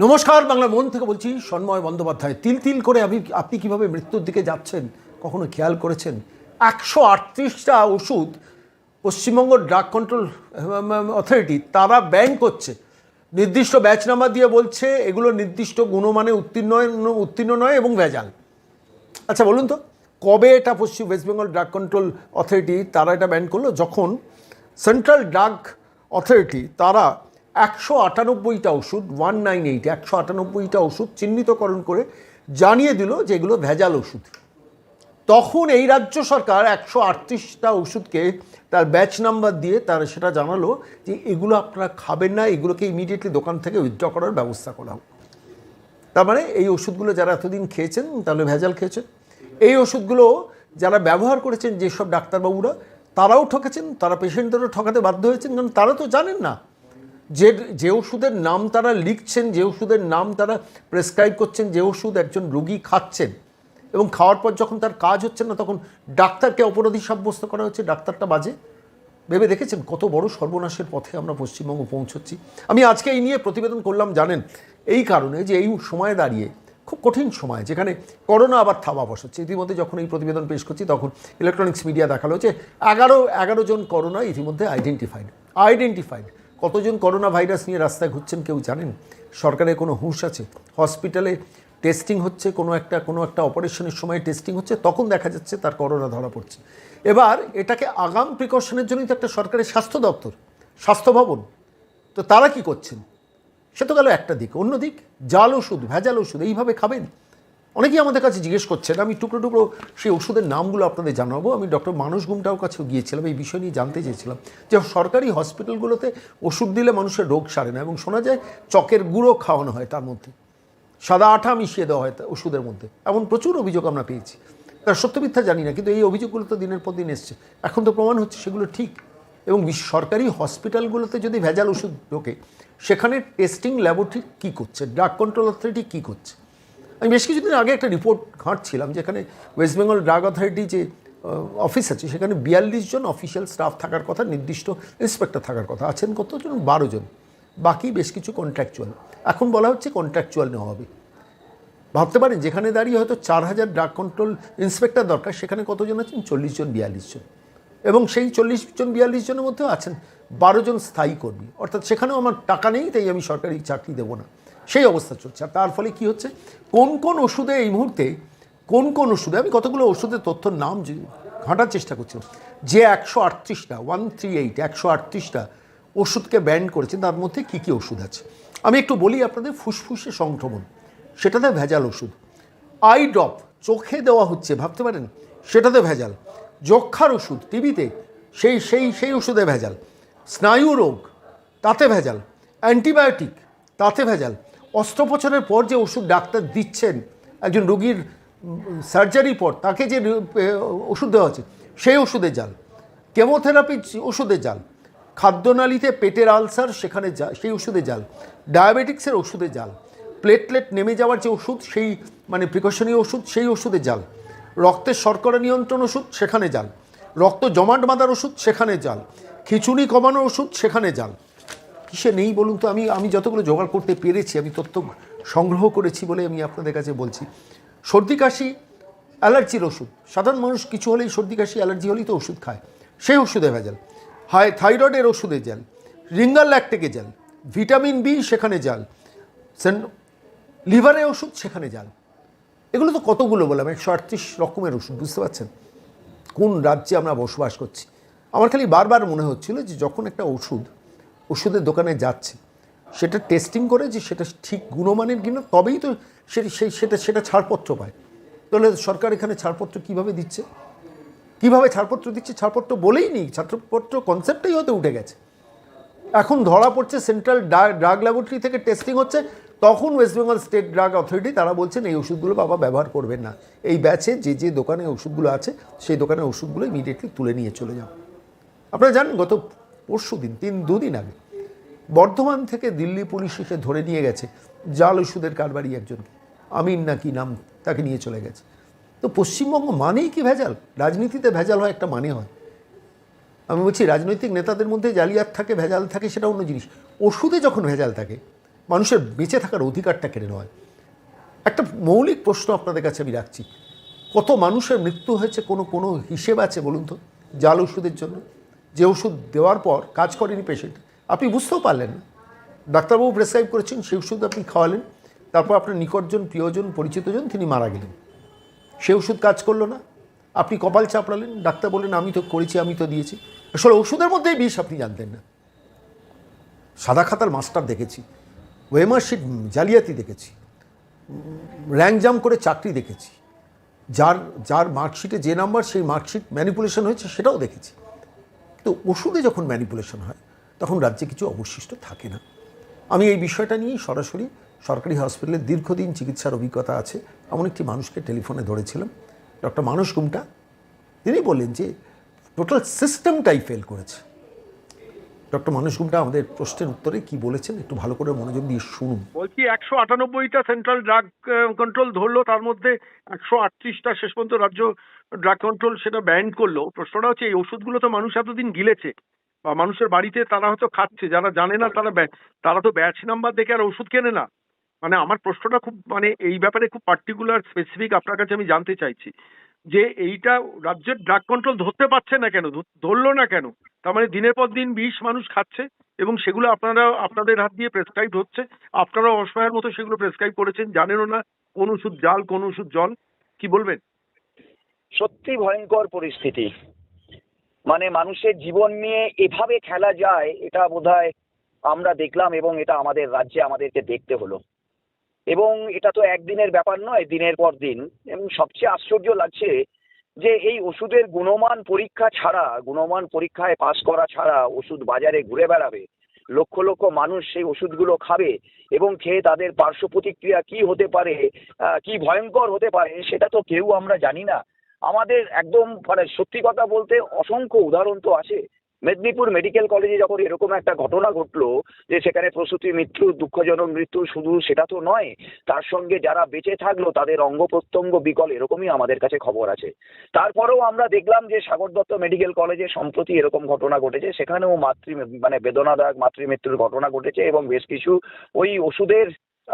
নমস্কার, বাংলা মন থেকে বলছি, সন্ময় বন্দ্যোপাধ্যায়। তিল তিল করে আপনি আপনি কীভাবে মৃত্যুর দিকে যাচ্ছেন, কখনো খেয়াল করেছেন? একশো আটত্রিশটা ওষুধ পশ্চিমবঙ্গ ড্রাগ কন্ট্রোল অথরিটি, তারা ব্যান করছে। নির্দিষ্ট ব্যাচ নাম্বার দিয়ে বলছে, এগুলো নির্দিষ্ট গুণমানে উত্তীর্ণ উত্তীর্ণ নয় এবং ভেজাল। আচ্ছা বলুন তো, কবে এটা পশ্চিম West Bengal drug control authority, তারা এটা ব্যান করল? যখন সেন্ট্রাল ড্রাগ অথরিটি, তারা একশো আটানব্বইটা ওষুধ ওয়ান নাইন এইট একশো আটানব্বইটা ওষুধ চিহ্নিতকরণ করে জানিয়ে দিল যে এগুলো ভেজাল ওষুধ। তখন এই রাজ্য সরকার একশো আটত্রিশটা ওষুধকে তার ব্যাচ নাম্বার দিয়ে তার সেটা জানালো যে এগুলো আপনারা খাবেন না, এগুলোকে ইমিডিয়েটলি দোকান থেকে উইথড্র করার ব্যবস্থা করা হোক। তার মানে এই ওষুধগুলো যারা এতদিন খেয়েছেন, তাহলে ভেজাল খেয়েছেন। এই ওষুধগুলো যারা ব্যবহার করেছেন, যেসব ডাক্তারবাবুরা, তারাও ঠকেছেন, তারা পেশেন্টদেরও ঠকাতে বাধ্য হয়েছেন, কারণ তারা তো জানেন না যে যে ওষুধের নাম তারা লিখছেন, যে ওষুধের নাম তারা প্রেসক্রাইব করছেন, যে ওষুধ একজন রোগী খাচ্ছেন এবং খাওয়ার পর যখন তার কাজ হচ্ছে না, তখন ডাক্তারকে অপরাধী সাব্যস্ত করা হচ্ছে। ডাক্তারটা বাজে। ভেবে দেখেছেন? কত বড় সর্বনাশের পথে আমরা পশ্চিমবঙ্গ পৌঁছচ্ছি। আমি আজকে এই নিয়ে প্রতিবেদন করলাম, জানেন? এই কারণে যে এই সময়ে দাঁড়িয়ে, খুব কঠিন সময়, যেখানে করোনা আবার থাবা বসাচ্ছে ইতিমধ্যে যখন এই প্রতিবেদন পেশ করছি, তখন ইলেকট্রনিক্স মিডিয়া দেখাল যে এগারো এগারো জন করোনা ইতিমধ্যে আইডেন্টিফাইড আইডেন্টিফাইড কতজন করোনা ভাইরাস নিয়ে রাস্তায় ঘুরছেন কেউ জানেন? সরকারের কোনো হুঁশ আছে? হসপিটালে টেস্টিং হচ্ছে, কোনো একটা কোনো একটা অপারেশনের সময় টেস্টিং হচ্ছে, তখন দেখা যাচ্ছে তার করোনা ধরা পড়ছে। এবার এটাকে আগাম প্রিকশনের জন্যই তো একটা সরকারের স্বাস্থ্য দপ্তর, স্বাস্থ্য ভবন, তো তারা কি করছেন? সে তো গেল একটা দিক। অন্য দিক, জাল ওষুধ, ভেজাল ওষুধ, এইভাবে খাবেন? অনেকেই আমাদের কাছে জিজ্ঞেস করছেন, আমি টুকরো টুকরো সেই ওষুধের নামগুলো আপনাদের জানাব। আমি ডক্টর মানস গুমটাও কাছেও গিয়েছিলাম, এই বিষয় নিয়ে জানতে চেয়েছিলাম যে সরকারি হসপিটালগুলোতে ওষুধ দিলে মানুষের রোগ সারে না এবং শোনা যায় চকের গুঁড়ো খাওয়ানো হয় তার মধ্যে। সাদা আঠা মিশিয়ে দেওয়া হয় ওষুধের মধ্যে। এমন প্রচুর অভিযোগ আমরা পেয়েছি। তার সত্য মিথ্যা জানি না, কিন্তু এই অভিযোগগুলো তো দিনের পর দিন এসছে। এখন তো প্রমাণ হচ্ছে সেগুলো ঠিক। এবং সরকারি হসপিটালগুলোতে যদি ভেজাল ওষুধ ঢোকে, সেখানে টেস্টিং ল্যাবরেটরি কী করছে? ড্রাগ কন্ট্রোল অথরিটি কী করছে? আমি বেশ কিছুদিন আগে একটা রিপোর্ট ঘাঁটছিলাম যেখানে ওয়েস্ট বেঙ্গল ড্রাগ অথরিটি যে অফিস আছে, সেখানে বিয়াল্লিশ জন অফিসিয়াল স্টাফ থাকার কথা, নির্দিষ্ট ইন্সপেক্টর থাকার কথা, আছেন কতজন? বারো জন। বাকি বেশ কিছু কন্ট্রাকচুয়াল এখন বলা হচ্ছে কন্ট্রাকচুয়াল নেওয়া হবে। ভাবতে পারেন, যেখানে দাঁড়িয়ে হয়তো চার হাজার ড্রাগ কন্ট্রোল ইন্সপেক্টর দরকার, সেখানে কতজন আছেন? চল্লিশ জন, বিয়াল্লিশ জন। এবং সেই চল্লিশ জন, বিয়াল্লিশ জনের মধ্যেও আছেন বারো জন স্থায়ী কর্মী। অর্থাৎ সেখানেও আমার টাকা নেই, তাই আমি সরকারি চাকরি দেবো না। সেই অবস্থা চলছে। আর তার ফলে কি হচ্ছে? কোন কোন ওষুধে এই মুহূর্তে কোন কোন ওষুধে, আমি কতগুলো ওষুধের তথ্যর নাম ঘাঁটার চেষ্টা করছি যে একশো আটত্রিশটা ওয়ান থ্রি এইট একশো আটত্রিশটা ওষুধকে ব্যান করেছে, তার মধ্যে কী কী ওষুধ আছে? আমি একটু বলি আপনাদের, ফুসফুসে সংক্রমণ, সেটাতে ভেজাল ওষুধ। আই ড্রপ চোখে দেওয়া হচ্ছে, ভাবতে পারেন? সেটাতে ভেজাল। যক্ষার ওষুধ, টিভিতে, সেই সেই সেই ওষুধে ভেজাল। স্নায়ু রোগ, তাতে ভেজাল। অ্যান্টিবায়োটিক, তাতে ভেজাল। অস্ত্রোপচারের পর যে ওষুধ ডাক্তার দিচ্ছেন, একজন রোগীর সার্জারির পর তাকে যে ওষুধ দেওয়া হচ্ছে, সেই ওষুধে জাল কেমোথেরাপি ওষুধে জাল খাদ্যনালীতে পেটের আলসার সেখানে যা, সেই ওষুধে জাল ডায়াবেটিক্সের ওষুধে জাল প্লেটলেট নেমে যাওয়ার যে ওষুধ, সেই মানে প্রিকশনীয় ওষুধ, সেই ওষুধে জাল রক্তের শর্করা নিয়ন্ত্রণ ওষুধ, সেখানে জাল রক্ত জমাট বাঁধার ওষুধ, সেখানে জাল খিচুড়ি কমানোর ওষুধ, সেখানে জাল কিসে নেই বলুন তো? আমি আমি যতগুলো জোগাড় করতে পেরেছি, আমি তথ্য সংগ্রহ করেছি বলে আমি আপনাদের কাছে বলছি। সর্দি কাশি, অ্যালার্জির ওষুধ। সাধারণ মানুষ কিছু হলেই সর্দি কাশি, অ্যালার্জি হলেই তো ওষুধ খায়। সেই ওষুধে ভেজাল। হাই থাইরয়েডের ওষুধে জাল। রিঙ্গাল ল্যাকটেকে জাল। ভিটামিন বি সেখানে জাল। সেন লিভারে ওষুধ সেখানে জাল। এগুলো তো কতগুলো বললাম? একশো আটত্রিশ রকমের ওষুধ, বুঝতে পারছেন? কোন রাজ্যে আমরা বসবাস করছি? আমার খালি বারবার মনে হচ্ছিল যে যখন একটা ওষুধ ওষুধের দোকানে যাচ্ছে। সেটা টেস্টিং করে যে সেটা ঠিক গুণমানের কিনা, তবেই তো সে- সেই সেটা সেটা ছাড়পত্র পায়। তাহলে সরকার এখানে ছাড়পত্র কীভাবে দিচ্ছে? কীভাবে ছাড়পত্র দিচ্ছে? ছাড়পত্র বলেই নেই। ছাড়পত্র কনসেপ্টটাই হয়তো উঠে গেছে। এখন ধরা পড়ছে সেন্ট্রাল ড্রাগ ল্যাবরেটরি থেকে টেস্টিং হচ্ছে। তখন West Bengal state drug authority তারা বলছেন, এই ওষুধগুলো বাবা ব্যবহার করবেন না। এই ব্যাচে যে যে দোকানে ওষুধগুলো আছে, সেই দোকানের ওষুধগুলো ইমিডিয়েটলি তুলে নিয়ে চলে যাও। আপনারা জানেন, গত পরশু দিন, তিন, দুদিন আগে বর্ধমান থেকে দিল্লি পুলিশ এসে ধরে নিয়ে গেছে। জাল ওষুধের কারবারি একজনকে আমিন না কি নাম, তাকে নিয়ে চলে গেছে। তো পশ্চিমবঙ্গ মানেই কি ভেজাল? রাজনীতিতে ভেজাল হয় একটা মানে হয়। আমি বলছি, রাজনৈতিক নেতাদের মধ্যে জালিয়াত থাকে, ভেজাল থাকে, সেটা অন্য জিনিস। ওষুধে যখন ভেজাল থাকে, মানুষের বেঁচে থাকার অধিকারটা কেড়ে নেওয়া। একটা মৌলিক প্রশ্ন আপনাদের কাছে আমি রাখছি। কত মানুষের মৃত্যু হয়েছে, কোনো কোনো হিসেব আছে বলুন তো, জাল ওষুধের জন্য? যে ওষুধ দেওয়ার পর কাজ করেনি পেশেন্ট আপনি বুঝতেও পারলেন। ডাক্তারবাবু প্রেসক্রাইব করেছেন, সেই ওষুধ আপনি খাওয়ালেন, তারপর আপনার নিকটজন প্রিয়জন, পরিচিতজন তিনি মারা গেলেন। সে ওষুধ কাজ করল না। আপনি কপাল চাপড়ালেন, ডাক্তার বললেন, আমি তো করেছি, আমি তো দিয়েছি। আসলে ওষুধের মধ্যেই বিষ আপনি জানতেন না। সাদা খাতার মাস্টার দেখেছি, ওয়েমার শিট জালিয়াতি দেখেছি, র্যাঙ্ক জাম করে চাকরি দেখেছি, যার যার মার্কশিটে যে নাম্বার, সেই মার্কশিট ম্যানিপুলেশন হয়েছে, সেটাও দেখেছি। কিন্তু ওষুধে যখন ম্যানিপুলেশন হয় তখন রাজ্যে কিছু অবশিষ্ট থাকে না। আমি এই বিষয়টা নিয়েই সরাসরি সরকারি হসপিটালে দীর্ঘদিন চিকিৎসার অভিজ্ঞতা আছে। এমন একটি মানুষকে টেলিফোনে ধরেছিলাম। ডক্টর মানস গুমটা তিনি বললেন যে টোটাল সিস্টেমটাই ফেল করেছে। ডক্টর মানস গুমটা আমাদের প্রশ্নের উত্তরে কি বলেছেন? একটু ভালো করে মনোযোগ দিয়ে শুনুন। বলছি, একশো আটানব্বইটা সেন্ট্রাল ড্রাগ কন্ট্রোল ধরলো, তার মধ্যে একশো আটত্রিশটা শেষ পর্যন্ত রাজ্য ড্রাগ কন্ট্রোল সেটা ব্যান করল। প্রশ্নটা হচ্ছে, এই ওষুধগুলো তো মানুষ এতদিন গিলেছে। বা মানুষের বাড়িতে তারা হয়তো খাচ্ছে, যারা জানে না তারা তারা তো ব্যাচ নাম্বার দেখে আর ওষুধ কেনে না। মানে আমার প্রশ্নটা খুব মানে এই ব্যাপারে খুব পার্টিকুলার স্পেসিফিক আপনার কাছে আমি জানতে চাইছি যে এইটা রাজ্যের ড্রাগ কন্ট্রোল ধরতে পারছে না কেন? ধরলো না কেন? তার মানে দিনের পর দিন বিষ মানুষ খাচ্ছে এবং সেগুলো আপনারা, আপনাদের হাত দিয়ে প্রেসক্রাইব হচ্ছে। আপনারা অসহায়ের মতো সেগুলো প্রেসক্রাইব করেছেন, জানেনও না কোন ওষুধ জাল, কোন ওষুধ জল। কি বলবেন? সত্যি ভয়ঙ্কর পরিস্থিতি। মানে মানুষের জীবন নিয়ে এভাবে খেলা যায়, এটা বোধহয় আমরা দেখলাম এবং এটা আমাদের রাজ্যে আমাদেরকে দেখতে হলো। এবং এটা তো একদিনের ব্যাপার নয়, দিনের পর দিন। এবং সবচেয়ে আশ্চর্য লাগছে যে এই ওষুধের গুণমান পরীক্ষা ছাড়া, গুণমান পরীক্ষায় পাশ করা ছাড়া ওষুধ বাজারে ঘুরে বেড়াবে। লক্ষ লক্ষ মানুষ সেই ওষুধগুলো খাবে এবং খেয়ে তাদের পার্শ্ব প্রতিক্রিয়া কি হতে পারে কি ভয়ঙ্কর হতে পারে, সেটা তো কেউ আমরা জানি না। আমাদের একদম মানে সত্যি কথা বলতে অসংখ্য উদাহরণ তো আছে। মেদিনীপুর মেডিকেল কলেজে যখন এরকম একটা ঘটনা ঘটলো যে সেখানে প্রসূতি মৃত্যু, দুঃখজনক মৃত্যু, শুধু সেটা তো নয়, তার সঙ্গে যারা বেঁচে থাকল তাদের অঙ্গ প্রত্যঙ্গ বিকল, এরকমই আমাদের কাছে খবর আছে। তারপরেও আমরা দেখলাম যে সাগর দত্ত মেডিকেল কলেজে সম্প্রতি এরকম ঘটনা ঘটেছে, সেখানেও মাতৃ মানে বেদনাদায়ক মাতৃমৃত্যুর ঘটনা ঘটেছে এবং বেশ কিছু ওই ওষুধের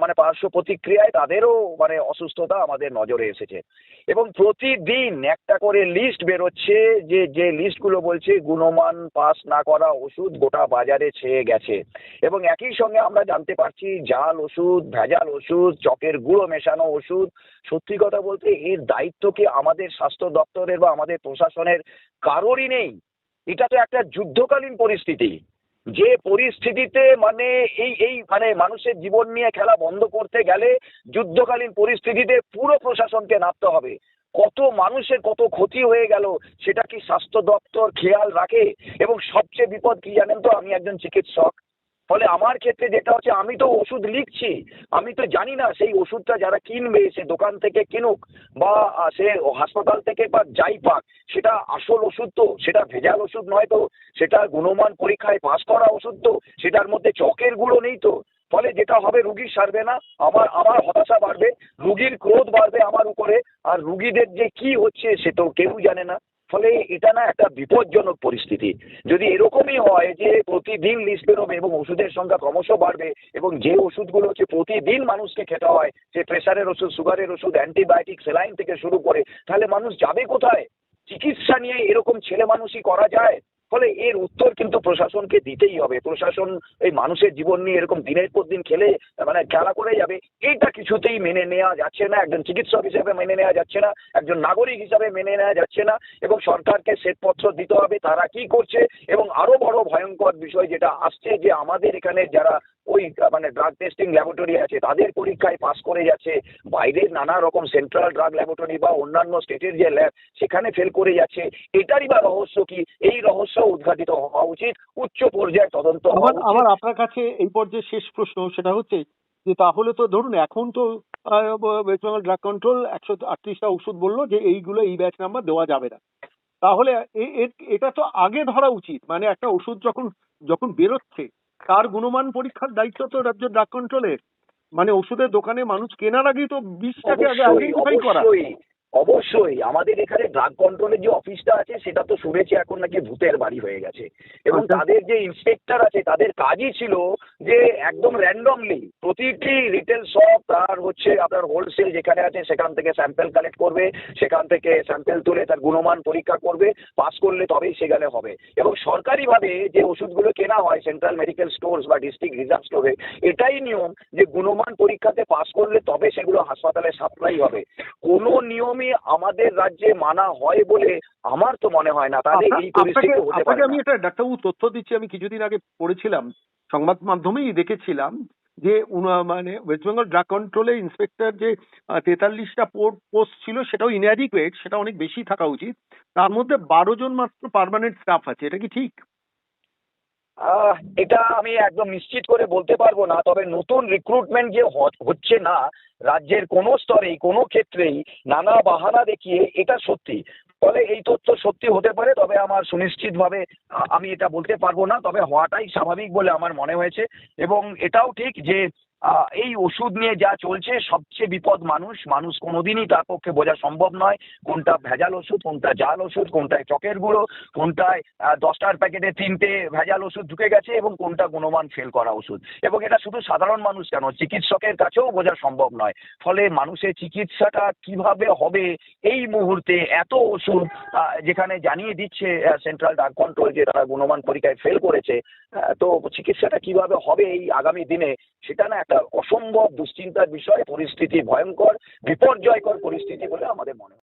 মানে পার্শ্ব প্রতিক্রিয়ায় তাদেরও মানে অসুস্থতা আমাদের নজরে এসেছে। এবং প্রতিদিন একটা করে লিস্ট বেরোচ্ছে যে যে লিস্টগুলো বলছে গুণমান পাস না করা ওষুধ গোটা বাজারে ছেয়ে গেছে। এবং একই সঙ্গে আমরা জানতে পারছি জাল ওষুধ, ভেজাল ওষুধ, চকের গুঁড়ো মেশানো ওষুধ। সত্যি কথা বলতে এর দায়িত্ব কি আমাদের স্বাস্থ্য দপ্তরের বা আমাদের প্রশাসনের কারোরই নেই? এটা তো একটা যুদ্ধকালীন পরিস্থিতি। যে পরিস্থিতিতে মানে এই এই মানে মানুষের জীবন নিয়ে খেলা বন্ধ করতে গেলে যুদ্ধকালীন পরিস্থিতিতে পুরো প্রশাসনকে নামতে হবে। কত মানুষের কত ক্ষতি হয়ে গেল সেটা কি স্বাস্থ্য দপ্তর খেয়াল রাখে? এবং সবচেয়ে বিপদ কি জানেন তো? আমি একজন চিকিৎসক। ফলে আমার ক্ষেত্রে যেটা হচ্ছে, আমি তো ওষুধ লিখছি, আমি তো জানি না সেই ওষুধটা যারা কিনবে, সে দোকান থেকে কিনুক বা সে হাসপাতাল থেকে বা যাই পাক, সেটা আসল ওষুধ তো, সেটা ভেজাল ওষুধ নয় তো, সেটা গুণমান পরীক্ষায় পাস করা ওষুধ তো, সেটার মধ্যে চকের গুঁড়ো নেই তো। ফলে যেটা হবে, রুগী সারবে না, আমার আমার হতাশা বাড়বে, রুগীর ক্রোধ বাড়বে আমার উপরে, আর রুগীদের যে কি হচ্ছে, সে তো কেউ জানে না। ফলে এটা না একটা বিপজ্জনক পরিস্থিতি। যদি এরকমই হয় যে প্রতিদিন লিস্ট বেরোবে এবং ওষুধের সংখ্যা ক্রমশ বাড়বে এবং যে ওষুধগুলো হচ্ছে প্রতিদিন মানুষকে খেতে হয় যে প্রেশারের ওষুধ সুগারের ওষুধ অ্যান্টিবায়োটিক সেলাইন থেকে শুরু করে, তাহলে মানুষ যাবে কোথায়? চিকিৎসা নিয়ে এরকম ছেলে মানুষই করা যায়? ফলে এর উত্তর কিন্তু প্রশাসনকে দিতেই হবে। প্রশাসন এই মানুষের জীবন নিয়ে এরকম দিনের পর দিন খেলে মানে খেলা করে যাবে, এইটা কিছুতেই মেনে নেওয়া যাচ্ছে না। একজন চিকিৎসক হিসেবে মেনে নেওয়া যাচ্ছে না, একজন নাগরিক হিসাবে মেনে নেওয়া যাচ্ছে না, এবং সরকারকে শ্বেতপত্র দিতে হবে, তারা কি করছে, এবং আরও বড় ভয়ঙ্কর বিষয় যেটা আসছে যে আমাদের এখানে যারা ওই মানে ড্রাগ টেস্টিং ল্যাবরেটরি আছে তাদের পরীক্ষায় পাস করে যাচ্ছে বাইরের নানা রকম সেন্ট্রাল ড্রাগ ল্যাবরেটরি বা অন্যান্য স্টেটের যে ল্যাব সেখানে ফেল করে যাচ্ছে। এটারই বা রহস্য কি? এই রহস্য উদ্ঘাটিত হওয়া উচিত উচ্চ পর্যায়ে তদন্ত হওয়া আমার আমার আপনার কাছে এই পর্যায়ে শেষ প্রশ্ন সেটা হচ্ছে যে তাহলে তো ধরুন এখন তো ওয়েস্ট বেঙ্গল ড্রাগ কন্ট্রোল একশো আটত্রিশটা ওষুধ বলল যে এইগুলো এই ব্যাচ নাম্বার দেওয়া যাবে না। তাহলে এটা তো আগে ধরা উচিত। মানে একটা ওষুধ যখন যখন বেরোচ্ছে তার গুণমান পরীক্ষার দায়িত্ব তো রাজ্য ড্রাগ কন্ট্রোলের মানে ওষুধের দোকানে মানুষ কেনার আগেই তো বিষটাকে আগে আগে করা? অবশ্যই। আমাদের এখানে ড্রাগ কন্ট্রোলের যে অফিসটা আছে সেটা তো শুনেছি এখন নাকি ভূতের বাড়ি হয়ে গেছে। এবং আচ্ছা। তাদের যে ইন্সপেক্টর আছে তাদের কাজই ছিল যে একদম র্যান্ডমলি প্রতিটি রিটেল শপ তার হচ্ছে আপনার হোলসেল যেখানে আছে সেখান থেকে স্যাম্পেল কালেক্ট করবে সেখান থেকে স্যাম্পেল তুলে তার গুণমান পরীক্ষা করবে পাস করলে তবেই সেখানে হবে। এবং সরকারিভাবে যে ওষুধগুলো কেনা হয় সেন্ট্রাল মেডিকেল স্টোর্স বা ডিস্ট্রিক্ট রিজার্ভ স্টোরে এটাই নিয়ম যে গুণমান পরীক্ষাতে পাস করলে তবে সেগুলো হাসপাতালে সাপ্লাই হবে। কোনো নিয়মই আমাদের রাজ্যে মানা হয় বলে আমার তো মনে হয় না তাহলে এই পরিস্থিতি হতে পারে আমি না। একটা ডাক্তারবাবু তথ্য দিচ্ছি আমি কিছুদিন আগে পড়েছিলাম সংবাদ মাধ্যমেই দেখেছিলাম যে মানে ওয়েস্ট বেঙ্গল ড্রাগ কন্ট্রোলে ইন্সপেক্টর যে তেতাল্লিশটা পোস্ট ছিল সেটাও ইনঅ্যাডিকুয়েট সেটা অনেক বেশি থাকা উচিত তার মধ্যে বারো জন মাত্র পার্মানেন্ট স্টাফ আছে এটা কি ঠিক এটা আমি একদম নিশ্চিত করে বলতে পারব না, তবে নতুন রিক্রুটমেন্ট যে হচ্ছে না, রাজ্যের কোনো স্তরেই, কোনো ক্ষেত্রেই নানা বাহানা দেখিয়ে এটা সত্যি। ফলে এই তথ্য সত্যি হতে পারে, তবে আমার সুনিশ্চিতভাবে ভাবে আমি এটা বলতে পারব না, তবে হওয়াটাই স্বাভাবিক বলে আমার মনে হয়েছে। এবং এটাও ঠিক যে এই ওষুধ নিয়ে যা চলছে, সবচেয়ে বিপদ মানুষ। মানুষ কোনোদিনই তার পক্ষে বোঝা সম্ভব নয় কোনটা ভেজাল ওষুধ, কোনটা জাল ওষুধ, কোনটায় চকের গুঁড়ো, কোনটায় দশটার প্যাকেটে তিনটে ভেজাল ওষুধ ঢুকে গেছে এবং কোনটা গুণমান ফেল করা ওষুধ। এবং এটা শুধু সাধারণ মানুষ কেন, চিকিৎসকের কাছেও বোঝা সম্ভব নয়। ফলে মানুষের চিকিৎসাটা কীভাবে হবে এই মুহূর্তে এত ওষুধ যেখানে জানিয়ে দিচ্ছে সেন্ট্রাল ড্রাগ কন্ট্রোল যে তারা গুণমান পরীক্ষায় ফেল করেছে তো চিকিৎসাটা কীভাবে হবে এই আগামী দিনে, সেটা না একটা অসম্ভব দুশ্চিন্তার বিষয় পরিস্থিতি ভয়ঙ্কর বিপর্যয়কর পরিস্থিতি বলে আমাদের মনে